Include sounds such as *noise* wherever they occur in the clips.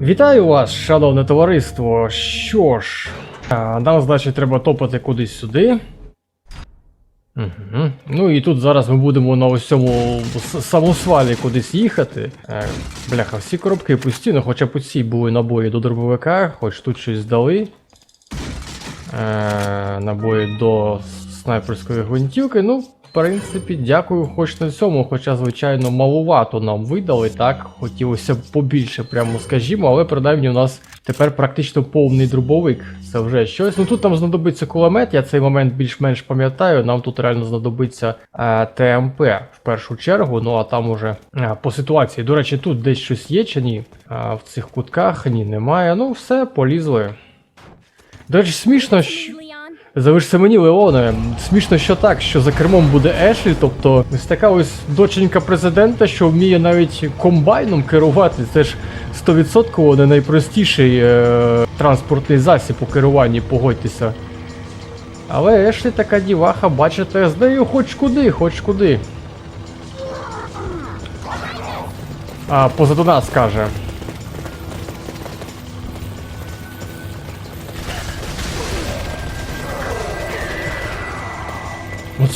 Вітаю вас, шановне товариство. Що ж, нам, значить, треба топати кудись сюди. Угу. Ну і тут зараз ми будемо на ось цьому самосвалі кудись їхати. Е, бляха, всі коробки пусті, ну хоча б у цій були набої до дробовика, хоч тут щось здали. Е, набої до снайперської гвинтівки. Ну, принципі, дякую, хоч на цьому, хоча, звичайно, малувато нам видали, так. Хотілося б побільше, прямо скажімо, але принаймні у нас тепер практично повний дробовик. Це вже щось. Ну тут нам знадобиться кулемет, я цей момент більш-менш пам'ятаю. Нам тут реально знадобиться е, ТМП в першу чергу, ну а там уже е, по ситуації. До речі, тут десь щось є чи ні? А, в цих кутках ні, немає. Ну, все, полізли. До речі, смішно, що. Leon, Залишся мені, Леоне. Смішно, що так, що за кермом буде Ешлі, тобто ось така ось доченька президента, що вміє навіть комбайном керувати. Це ж 100% не найпростіший е- транспортний засіб у керуванні, погодьтеся. Але Ешлі така діваха, бачите, з нею хоч куди, хоч куди. А позаду нас каже.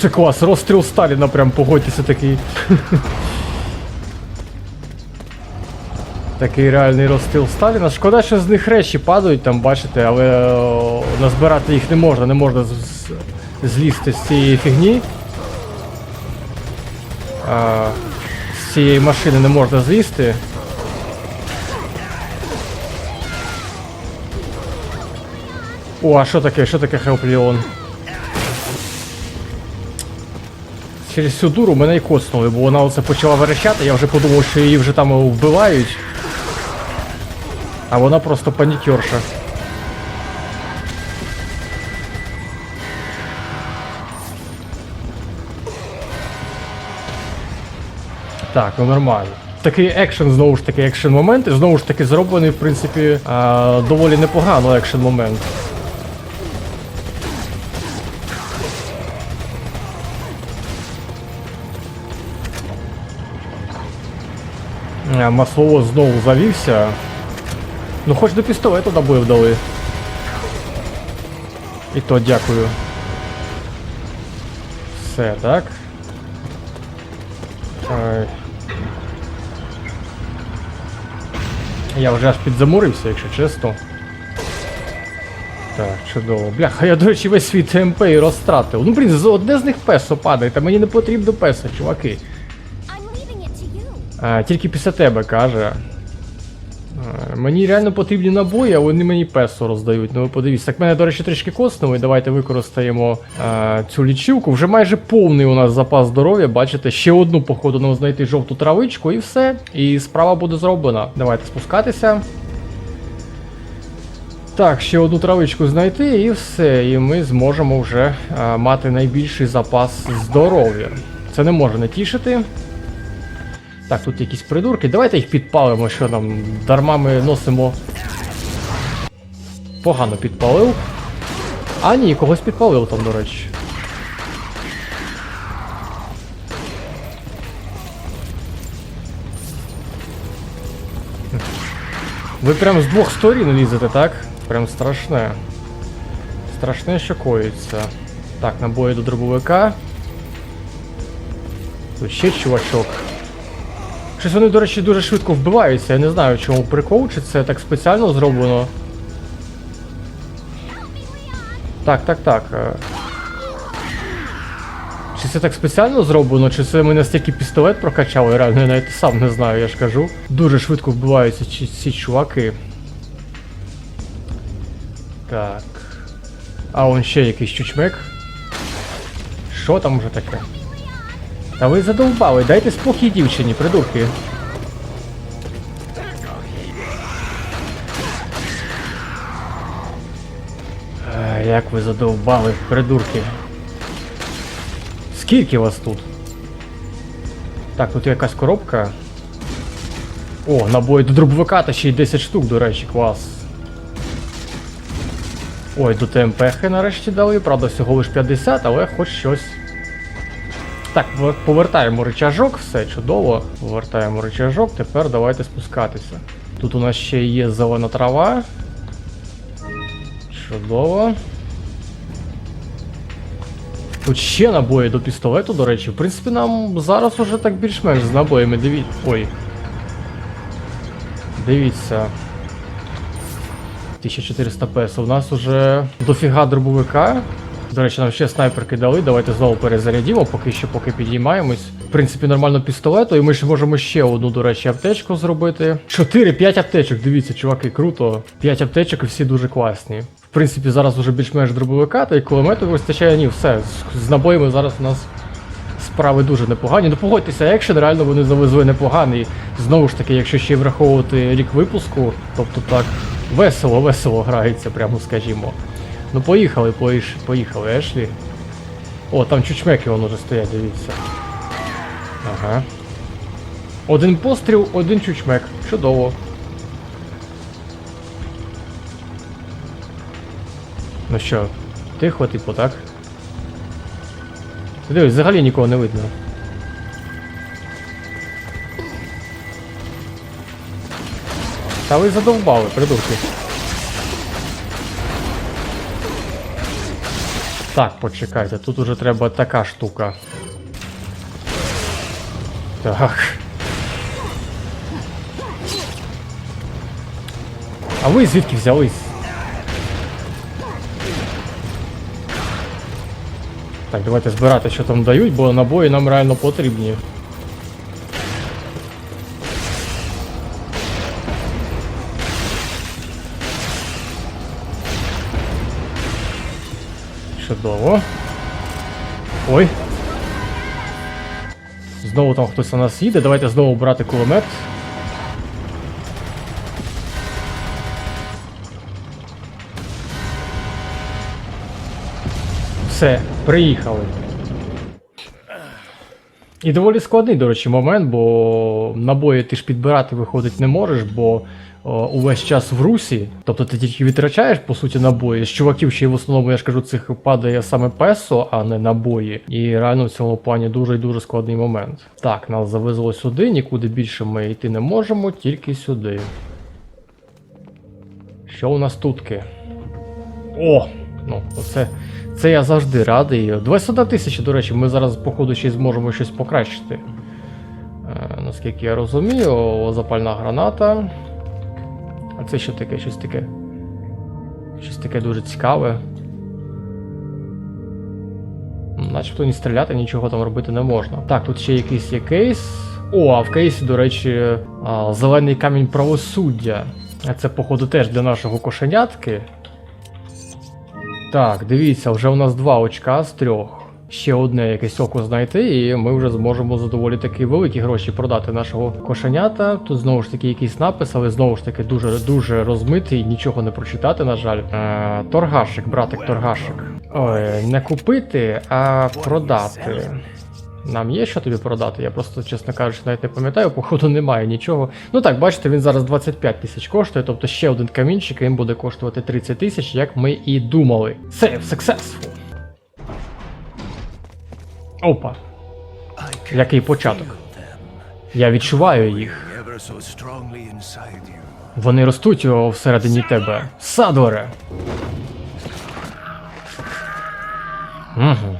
Це клас, розстріл Сталіна прям погодьтеся такий. Такий реальний розстріл Сталіна. Шкода, що з них речі падають там, бачите, але о, назбирати їх не можна, не можна злізти з цієї фігні. А, з цієї машини не можна злізти. О, а що таке? Що таке Help Через цю дуру мене і коцнули, бо вона оце почала верещати, я вже подумав, що її вже там вбивають. А вона просто панікерша. Так, ну нормально. Такий екшен, знову ж таки, екшен момент, і знову ж таки зроблений, в принципі, а, доволі непогано екшен момент. Маслово знову завівся. Ну хоч до пістолету набоїв дали. І то дякую. Все, так. Ай. Я вже аж підзамурився, якщо чесно. Так, чудово. Бляха, я, до речі, весь свій ТМП і розтратив. Ну, блін, одне з них песо падає, та мені не потрібно песо, чуваки. Тільки після тебе каже. Мені реально потрібні набої, а вони мені песо роздають. Ну подивіться. Так мене, до речі, трішки коснули. Давайте використаємо а, цю лічилку. Вже майже повний у нас запас здоров'я. Бачите, ще одну, походу, нам знайти жовту травичку і все. І справа буде зроблена. Давайте спускатися. Так, ще одну травичку знайти і все. І ми зможемо вже а, мати найбільший запас здоров'я. Це не може не тішити. Так, тут якісь придурки. Давайте їх підпалимо, що нам дарма ми носимо. Погано підпалив. А ні, когось підпалив там, до речі. Ви прям з двох сторін лізете, так? Прям страшне. Страшне, що коїться. Так, набої до дробовика. Тут ще чувачок. Щось вони, до речі, дуже швидко вбиваються. Я не знаю, чому прикол, чи це так спеціально зроблено. Так, так, так. е. Чи це так спеціально зроблено, чи це ми настільки пістолет прокачали, реально я навіть сам не знаю, я ж кажу. Дуже швидко вбиваються ці, ці чуваки. Так. А он ще якийсь чучмек. Що там вже таке? Та ви задовбали, дайте спокій дівчині, придурки. Як ви задовбали, придурки. Скільки вас тут? Так, тут якась коробка. О, набої до дробовика та ще й 10 штук, до речі, клас. Ой, до ТМПхи нарешті дали, правда, всього лиш 50, але хоч щось. Так, повертаємо рычажок, все чудово. Повертаємо рычажок, тепер давайте спускатися. Тут у нас ще є зелена трава. Чудово. Тут ще набої до пістолету, до речі. В принципі, нам зараз уже так більш-менш з набоями. Диві... Ой. Дивіться. 1400 песо. У нас уже дофіга дробовика. До речі, нам ще снайперки дали. Давайте знову перезарядімо, поки що поки підіймаємось. В принципі, нормально пістолету, і ми ще можемо ще одну, до речі, аптечку зробити. 4-5 аптечок, дивіться, чуваки, круто. 5 аптечок і всі дуже класні. В принципі, зараз уже більш-менш дробовика, та й кулемету вистачає. Ні, все. З, з набоями зараз у нас справи дуже непогані. Ну погодьтеся, екшен реально вони завезли непоганий. Знову ж таки, якщо ще враховувати рік випуску, тобто так весело, весело грається, прямо скажімо. Ну поїхали, поїхали, Ешлі. О, там чучмеки вон уже стоять, дивіться. Ага. Один постріл, один чучмек. Чудово. Ну що, тихо, типу, так? Дивись, взагалі нікого не видно. Та ви задовбали, придурки. Так, почекайте, тут уже треба така штука. Так. А ви звідки взялись? Так, давайте збирати, що там дають, бо набої нам реально потрібні. Чудово. Ой. Знову там хтось на нас їде. Давайте знову брати кулемет. Все, приїхали. І доволі складний, до речі, момент, бо набої ти ж підбирати виходить не можеш, бо увесь час в русі, тобто ти тільки витрачаєш по суті набої. З чуваків ще й в основному, я ж кажу, цих падає саме песо, а не набої. І реально в цьому плані дуже і дуже складний момент. Так, нас завезло сюди, нікуди більше ми йти не можемо, тільки сюди. Що у нас тутки? О! Ну, оце. Це я завжди радий. 21 тисяча, до речі, ми зараз, походу, ще зможемо щось покращити. Е, наскільки я розумію, запальна граната. А це що таке? Щось таке. Щось таке дуже цікаве. Начебто ні стріляти, нічого там робити не можна. Так, тут ще якийсь є кейс. О, а в кейсі, до речі, зелений камінь правосуддя. Це, походу, теж для нашого кошенятки. Так, дивіться, вже у нас два очка з трьох. Ще одне якесь око знайти, і ми вже зможемо за доволі такі великі гроші продати нашого кошенята. Тут знову ж таки якийсь напис, але знову ж таки дуже дуже розмитий, нічого не прочитати, на жаль. Е, торгашик, братик, торгашик. Ой, не купити, а продати. Нам є що тобі продати? Я просто, чесно кажучи, навіть не пам'ятаю, походу немає нічого. Ну так, бачите, він зараз 25 тисяч коштує, тобто ще один камінчик, і він буде коштувати 30 тисяч, як ми і думали. Save successful. Опа, який початок. Я відчуваю їх. Вони ростуть всередині тебе. Садоре. Угу.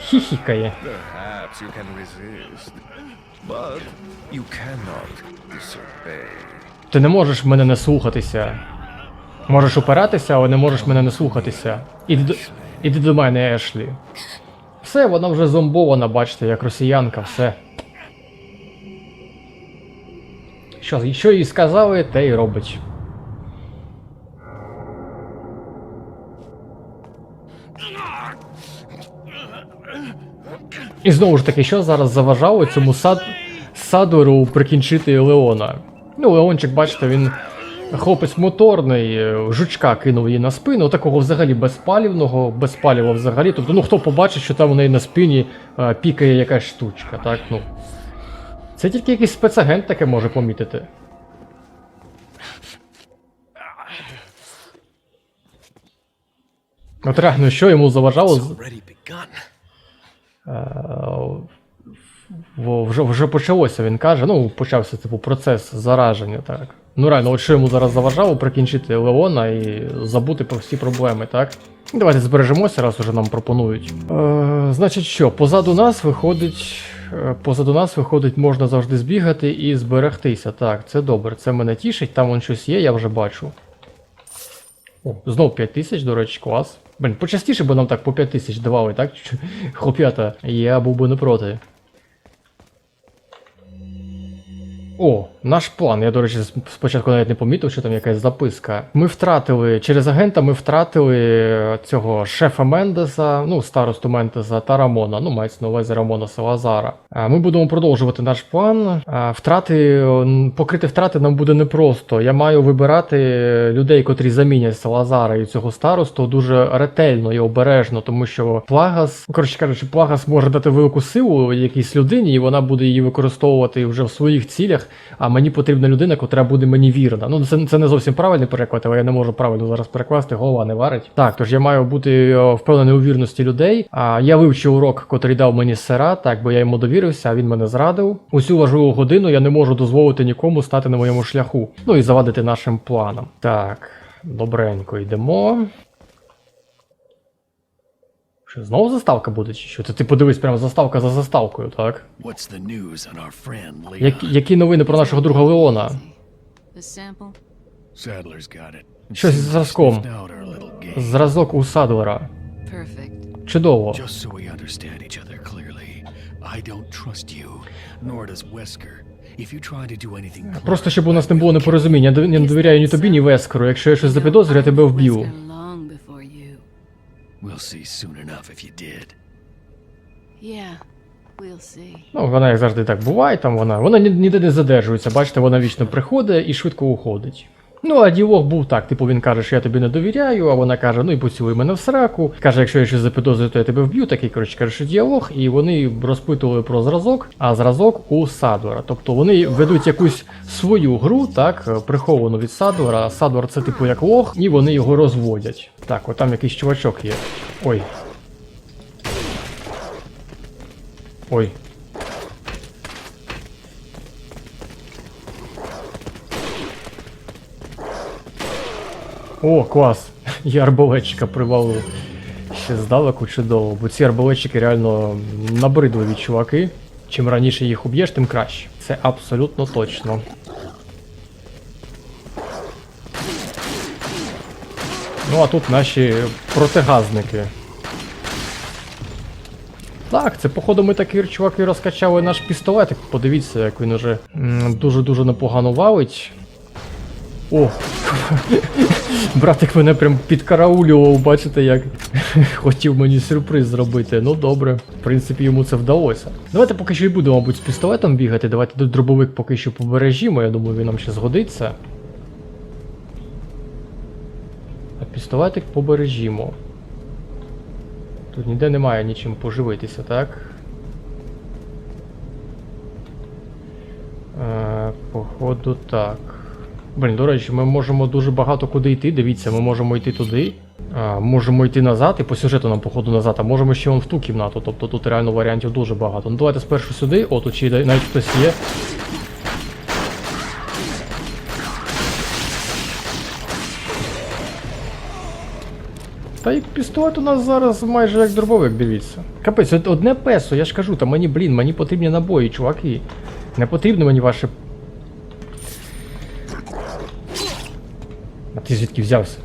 Хіхікає. Ти не можеш мене не слухатися. Можеш опиратися, але не можеш мене не слухатися. Іди до, іди до мене, Ешлі. Все, вона вже зомбована, бачите, як росіянка, все. Що, що їй сказали, те й робить. І знову ж таки, що зараз заважало цьому сад... садору прикінчити Леона? Ну, Леончик, бачите, він хлопець моторний, е, жучка кинув її на спину, такого взагалі безпалівного, без паліва взагалі. Тобто, ну хто побачить, що там у неї на спині е, пікає якась штучка, так? Ну. Це тільки якийсь спецагент таке може помітити. От реально, що йому заважало е, вже, вже почалося, він каже. Ну, почався типу процес зараження, так. Ну реально, от що йому зараз заважало прикінчити Леона і забути про всі проблеми, так? Давайте збережемося, раз уже нам пропонують. Е, значить що, позаду нас виходить. е, Позаду нас виходить, можна завжди збігати і зберегтися. Так, це добре, це мене тішить, там вон щось є, я вже бачу. О, знов 5 тисяч, до речі, клас. Блін, почастіше би нам так по 5 тисяч давали, так? *laughs* Хлоп'ята, я був би не проти. О, наш план. Я, до речі, спочатку навіть не помітив, що там якась записка. Ми втратили через агента, ми втратили цього шефа Мендеса, ну, старосту Мендеса та Рамона. Ну, мається на увазі Рамона Салазара. А, Ми будемо продовжувати наш план. Втрати, покрити втрати нам буде непросто. Я маю вибирати людей, котрі замінять Салазара і цього старосту дуже ретельно і обережно, тому що Плагас, ну, коротше кажучи, Плагас може дати велику силу якійсь людині, і вона буде її використовувати вже в своїх цілях. А мені потрібна людина, котра буде мені вірна. Ну, це, це не зовсім правильний переклад, але я не можу правильно зараз перекласти, голова не варить. Так, тож я маю бути впевнений у вірності людей. А я вивчив урок, котрий дав мені сера, так бо я йому довірився, а він мене зрадив. Усю важливу годину я не можу дозволити нікому стати на моєму шляху. Ну і завадити нашим планам. Так, добренько йдемо. Що, знову заставка буде, чи що? Ти, ти подивись, прямо заставка за заставкою, так? What's the news on our friend Leon? Як, які новини про нашого друга Леона? Щось з зразком. Зразок у Садлера. Чудово. Просто щоб у нас не було непорозуміння. Я не довіряю ні тобі, ні Вескеру. Якщо я щось запідозрю, я тебе вб'ю. We'll see soon enough if you did. Yeah, we'll see. Ну, вона як завжди так буває, там вона. Вона ні- ніде не задержується. Бачите, вона вічно приходить і швидко уходить. Ну, а діалог був так, типу він каже, що я тобі не довіряю, а вона каже, ну і поцілуй мене в сраку. Каже, якщо я щось запідозрюю, то я тебе вб'ю. Такий, коротше, каже, що діалог, і вони розпитували про зразок, а зразок у Садвера. Тобто вони ведуть якусь свою гру, так, приховану від Садвера. Садвер це типу як лох, і вони його розводять. Так, от там якийсь чувачок є. Ой. Ой, О, клас! *laughs* Я арбалетчика привалив. Ще здалеку чудово, бо ці арбалетчики реально набридливі чуваки. Чим раніше їх уб'єш, тим краще. Це абсолютно точно. Ну а тут наші протигазники. Так, це походу ми такі чуваки розкачали наш пістолетик. Подивіться, як він уже дуже-дуже непогано валить. О! *laughs* Братик мене прям підкараулював, бачите, як *laughs* хотів мені сюрприз зробити. Ну добре, в принципі, йому це вдалося. Давайте поки що і будемо, мабуть, з пістолетом бігати. Давайте тут дробовик поки що побережімо, я думаю, він нам ще згодиться. А пістолетик побережімо. Тут ніде немає нічим поживитися, так? Е, походу так. Блін, до речі, ми можемо дуже багато куди йти. Дивіться, ми можемо йти туди. А, можемо йти назад, і по сюжету нам, походу, назад, а можемо ще вон в ту кімнату. Тобто тут реально варіантів дуже багато. Ну давайте спершу сюди, о, тут навіть хтось є. Та і пістолет у нас зараз майже як дробовик, дивіться. Капець, одне песо, я ж кажу, та мені, блін, мені потрібні набої, чуваки. Не потрібно мені ваше ти звідки взявся?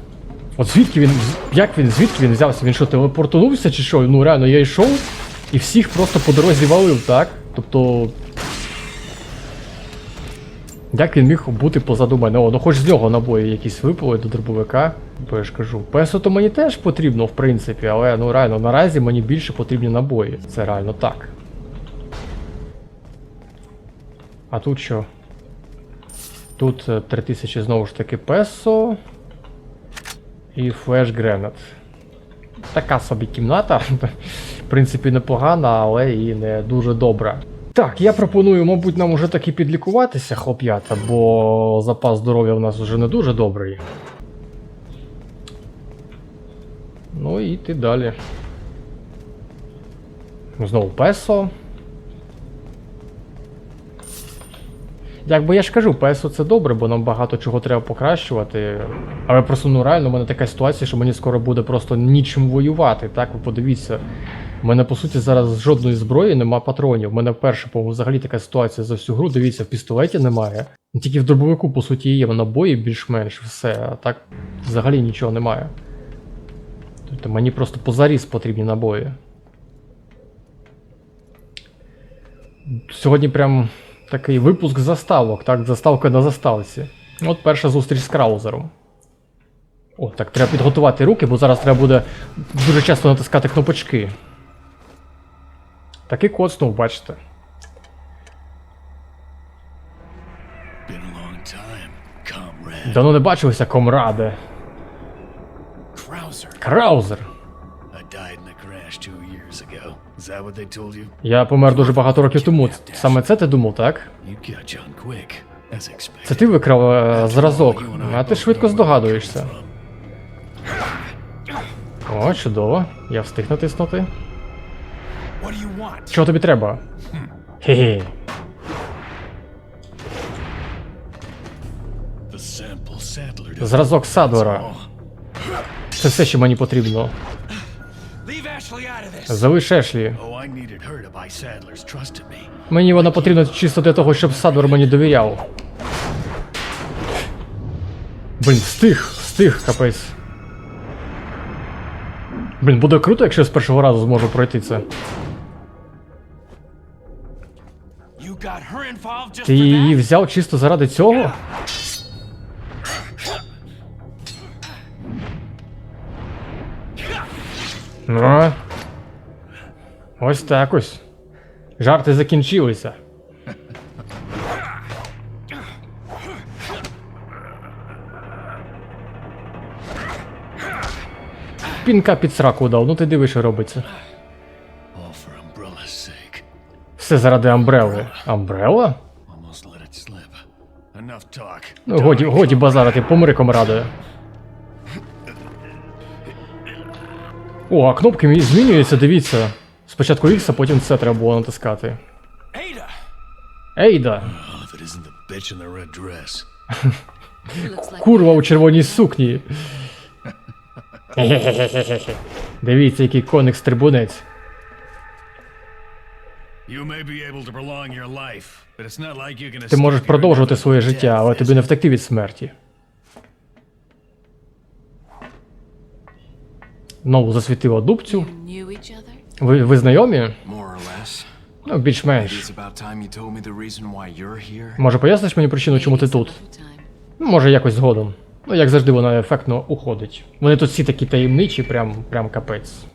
От звідки він. Як він, звідки він взявся? Він що, телепортувався чи що? Ну реально, я йшов і всіх просто по дорозі валив, так? Тобто. Як він міг бути позаду мене? О, ну хоч з нього набої якісь випали до дробовика. Бо я ж кажу, песо то мені теж потрібно, в принципі, але ну реально наразі мені більше потрібні набої. Це реально так. А тут що? Тут е, 3000 знову ж таки песо. І флеш гренат. Така собі кімната. В принципі, непогана, але і не дуже добра. Так, я пропоную, мабуть, нам уже таки підлікуватися, хлоп'ята, бо запас здоров'я в нас вже не дуже добрий. Ну і йти далі. Знову песо. Якби я ж кажу, ПСО це добре, бо нам багато чого треба покращувати. Але просто ну реально в мене така ситуація, що мені скоро буде просто нічим воювати. Так, ви подивіться. У мене по суті зараз жодної зброї нема патронів. У мене вперше, по-моєму, взагалі така ситуація за всю гру. Дивіться, в пістолеті немає. Тільки в дробовику, по суті, є набої більш-менш все, а так взагалі нічого немає. Тобто мені просто позаріз потрібні набої. Сьогодні прям такий випуск заставок, так, заставка на заставці. От перша зустріч з Краузером. О, так, треба підготувати руки, бо зараз треба буде дуже часто натискати кнопочки. Такий коцнув, бачите. Давно не бачилися, комраде. Краузер. Я помер дуже багато років тому. Саме це ти думав, так? Це ти викрав е, зразок, а ти швидко здогадуєшся. О, чудово. Я встиг натиснути. Чого тобі треба? Хе-хе. Зразок Садвера. Oh, Це все, що мені потрібно. Залиш Ешлі. oh, I needed her to buy Sadler's trusted me. Мені вона потрібна чисто для того, щоб Садвер мені довіряв. Блін, встиг, встиг, капець. Блін, буде круто, якщо я з першого разу зможу пройти це. Ти її взяв чисто заради цього? Ну. Ось так ось. Жарти закінчилися. Пінка під сраку дав, ну ти диви, що робиться. Все заради Амбрели. Амбрела? Ну, годі, годі базарити, помри комраде. О, а кнопки мі- змінюються, дивіться. Спочатку X, а потім C треба було натискати. Ейда! Oh, *laughs* Курва у червоній сукні. *laughs* Дивіться, який коник стрибунець. Ти можеш продовжувати своє життя, але тобі не втекти від смерті. Знову засвітила дубцю. Ви, ви знайомі? Ну, більш-менш. Може, поясниш мені причину, чому ти тут? Ну, Може, якось згодом. Ну, як завжди, вона ефектно уходить. Вони тут всі такі таємничі, прям, прям капець.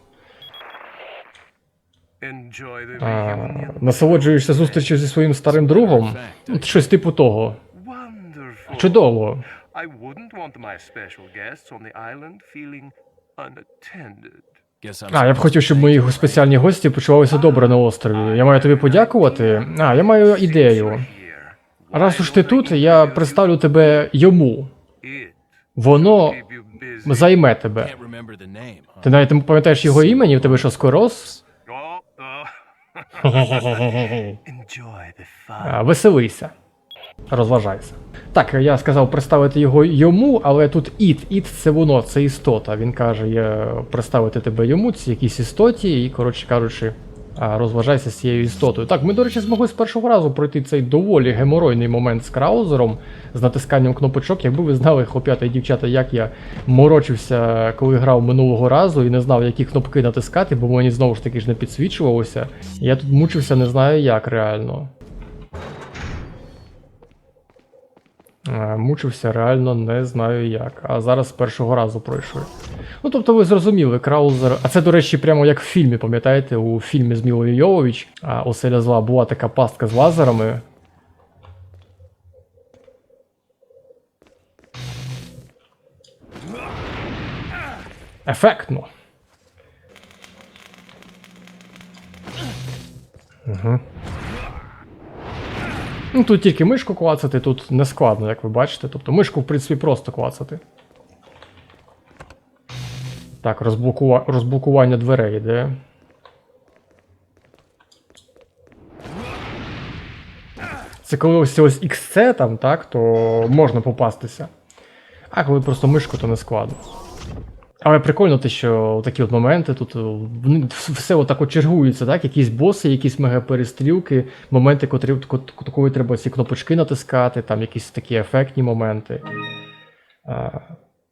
А, насолоджуєшся зустрічю зі своїм старим другом? Щось типу того. Чудово. А, я б хотів, щоб мої спеціальні гості почувалися добре на острові. Я маю тобі подякувати. А, я маю ідею. Раз уж ти тут, я представлю тебе йому. Воно займе тебе. Ти навіть не пам'ятаєш його імені, в тебе що скорос? *laughs* *laughs* Веселися. Розважайся. Так, я сказав представити його йому, але тут іт. Іт це воно, це істота. Він каже, я представити тебе йому, це якійсь істоті, і, коротше кажучи, розважайся з цією істотою. Так, ми, до речі, змогли з першого разу пройти цей доволі геморойний момент з краузером, з натисканням кнопочок. Якби ви знали, хлоп'ята і дівчата, як я морочився, коли грав минулого разу і не знав, які кнопки натискати, бо мені знову ж таки ж не підсвічувалося. Я тут мучився, не знаю як реально. Мучився реально не знаю як. А зараз з першого разу пройшли. Ну тобто ви зрозуміли, Краузер. А це, до речі, прямо як в фільмі, пам'ятаєте, у фільмі з Мілою Йовович, а оселя зла була така пастка з лазерами. Ефектно. Угу. Ну, тут тільки мишку клацати, тут не складно, як ви бачите. Тобто мишку, в принципі, просто клацати. Так, розблокува... розблокування дверей йде. Це коли ось ось XC там, так, то можна попастися. А коли просто мишку, то не складно. Але прикольно те, що такі от моменти тут е, все отак от чергуються, так? Якісь боси, якісь мегаперестрілки, моменти, котрі, кот- треба ці кнопочки натискати, там якісь такі ефектні моменти.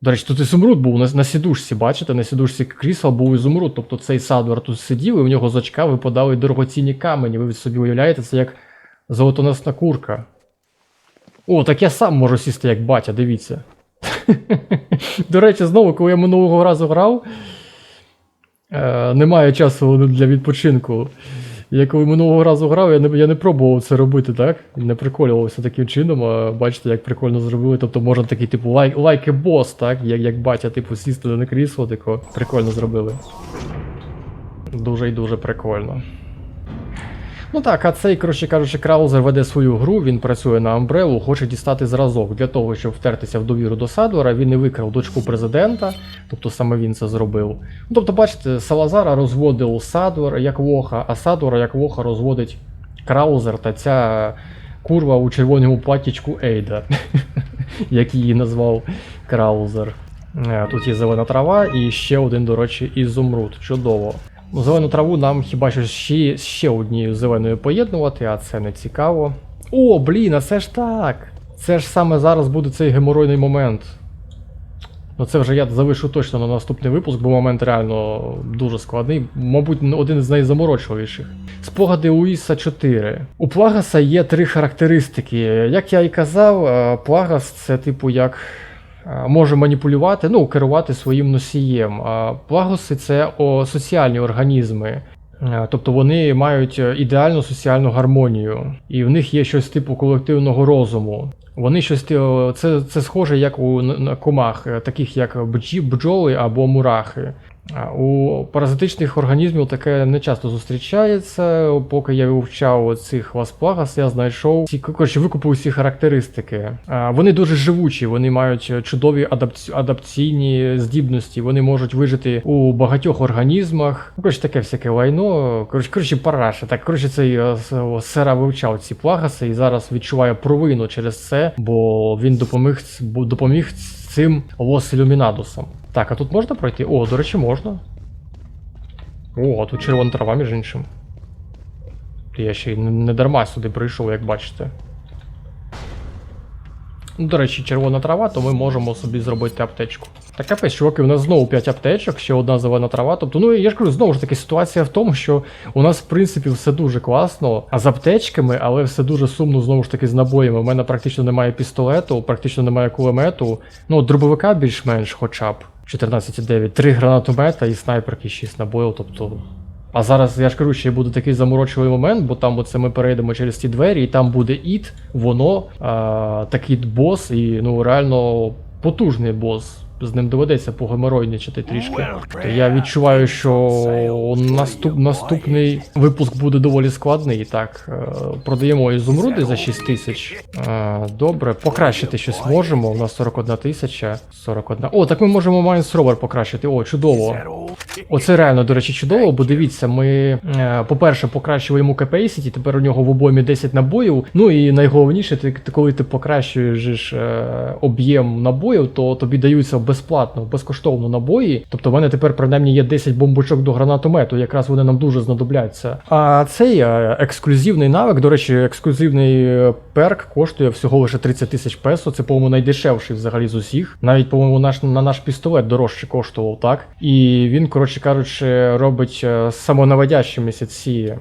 До речі, тут ізумруд був на, на сідушці, бачите? На сідушці крісла був ізумруд. Тобто цей садвер тут сидів, і в нього з очка випадали дорогоцінні камені. Ви собі уявляєте, це як золотоносна курка. О, так я сам можу сісти як батя, дивіться. *laughs* До речі, знову, коли я минулого разу грав, е, немає часу для відпочинку. Я коли минулого разу грав, я не, я не пробував це робити, так? Не приколювався таким чином, а бачите, як прикольно зробили. Тобто можна такий, типу, лайк, лайк бос, так? Як, як батя, типу, сісти на крісло, тако прикольно зробили. Дуже і дуже прикольно. Ну так, а цей, коротше кажучи, Краузер веде свою гру, він працює на Амбрелу, хоче дістати зразок для того, щоб втертися в довіру до Садвера. Він не викрав дочку президента, тобто саме він це зробив. Ну, тобто, бачите, Салазара розводив Садвер як лоха, а Садвера як лоха розводить Краузер та ця курва у червоному платтячку Ейда, *laughs* як її назвав Краузер. Е, Тут є зелена трава і ще один, до речі, ізумруд. Чудово. Ну, Зелену траву нам хіба що ще, ще однією зеленою поєднувати, а це не цікаво. О, блін, а це ж так! Це ж саме зараз буде цей геморойний момент. Ну це вже я залишу точно на наступний випуск, бо момент реально дуже складний, мабуть, один з найзаморочливіших. Спогади Луїса 4. У Плагаса є три характеристики. Як я і казав, е, Плагас це типу як може маніпулювати, ну, керувати своїм носієм. Плагоси це соціальні організми. Е, Тобто вони мають е, ідеальну соціальну гармонію, і в них є щось типу колективного розуму. Вони щось це, це схоже як у на комах, е, таких як бджі- бджоли або мурахи. У паразитичних організмів таке не часто зустрічається. Поки я вивчав цих васплагас, я знайшов ці коротше, викупив усі характеристики. Вони дуже живучі, вони мають чудові адапці... адаптаційні здібності. Вони можуть вижити у багатьох організмах. Коротше, таке всяке лайно. Коротше, коротше, параша. Так, коротше, цей е, сера вивчав ці плагаси і зараз відчуває провину через це, бо він допоміг, допоміг цим Лос Ілюмінадусом. Так, а тут можна пройти? О, до речі, можна. О, а тут червона трава, між іншим. Я ще й не дарма сюди прийшов, як бачите. Ну, До речі, червона трава, то ми можемо собі зробити аптечку. Так капець, чуваки, у нас знову 5 аптечок, ще одна зелена трава. Тобто, ну я ж кажу, знову ж таки, ситуація в тому, що у нас, в принципі, все дуже класно, а з аптечками, але все дуже сумно, знову ж таки, з набоями. У мене практично немає пістолету, практично немає кулемету. Ну, дробовика більш-менш хоча б. 14,9, 3 гранатомета і снайперки 6 набоїв, тобто. А зараз я ж кажу, ще буде такий заморочливий момент, бо там оце ми перейдемо через ті двері, і там буде іт, воно, а, такий бос, і ну реально потужний бос. З ним доведеться погеморойничати трішки. То я відчуваю, що наступ, наступний випуск буде доволі складний. Так, е, продаємо ізумруди за 6 тисяч. Е, Добре, покращити щось можемо. У нас 41 тисяча. 41. О, так ми можемо Майнс Ровер покращити. О, чудово. Оце реально, до речі, чудово, бо дивіться, ми, е, по-перше, покращили йому capacity, тепер у нього в обоймі 10 набоїв. Ну і найголовніше, ти, коли ти покращуєш об'єм набоїв, то тобі даються безплатно, безкоштовно набої. Тобто в мене тепер принаймні є 10 бомбочок до гранатомету, якраз вони нам дуже знадобляться. А цей е, ексклюзивний навик, до речі, ексклюзивний е, перк коштує всього лише 30 тисяч песо. Це, по-моєму, найдешевший взагалі з усіх. Навіть, по-моєму, наш на наш пістолет дорожче коштував, так? І він, коротше кажучи, робить е, самонаводящимися ці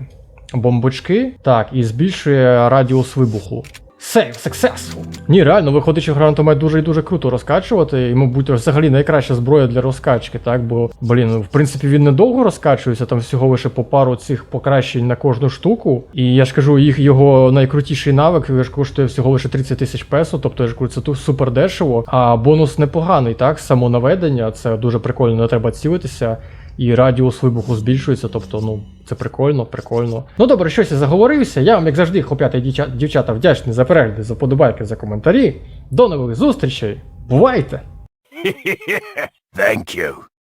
бомбочки, так, і збільшує радіус вибуху. Save successful! Ні, реально, виходить, що гранатомет дуже і дуже круто розкачувати, і, мабуть, взагалі найкраща зброя для розкачки, так? Бо, блін, в принципі, він недовго розкачується, там всього лише по пару цих покращень на кожну штуку. І я ж кажу, їх його найкрутіший навик ж коштує всього лише 30 тисяч песо, тобто я ж кажу, це тут супер дешево. А бонус непоганий, так? Самонаведення, це дуже прикольно, не треба цілитися. І радіус вибуху збільшується, тобто, ну, це прикольно, прикольно. Ну добре, щось я заговорився. Я вам, як завжди, хлоп'ята дівчата, вдячний за перегляди, за подобайки, за коментарі. До нових зустрічей. Бувайте! *laughs* Thank you.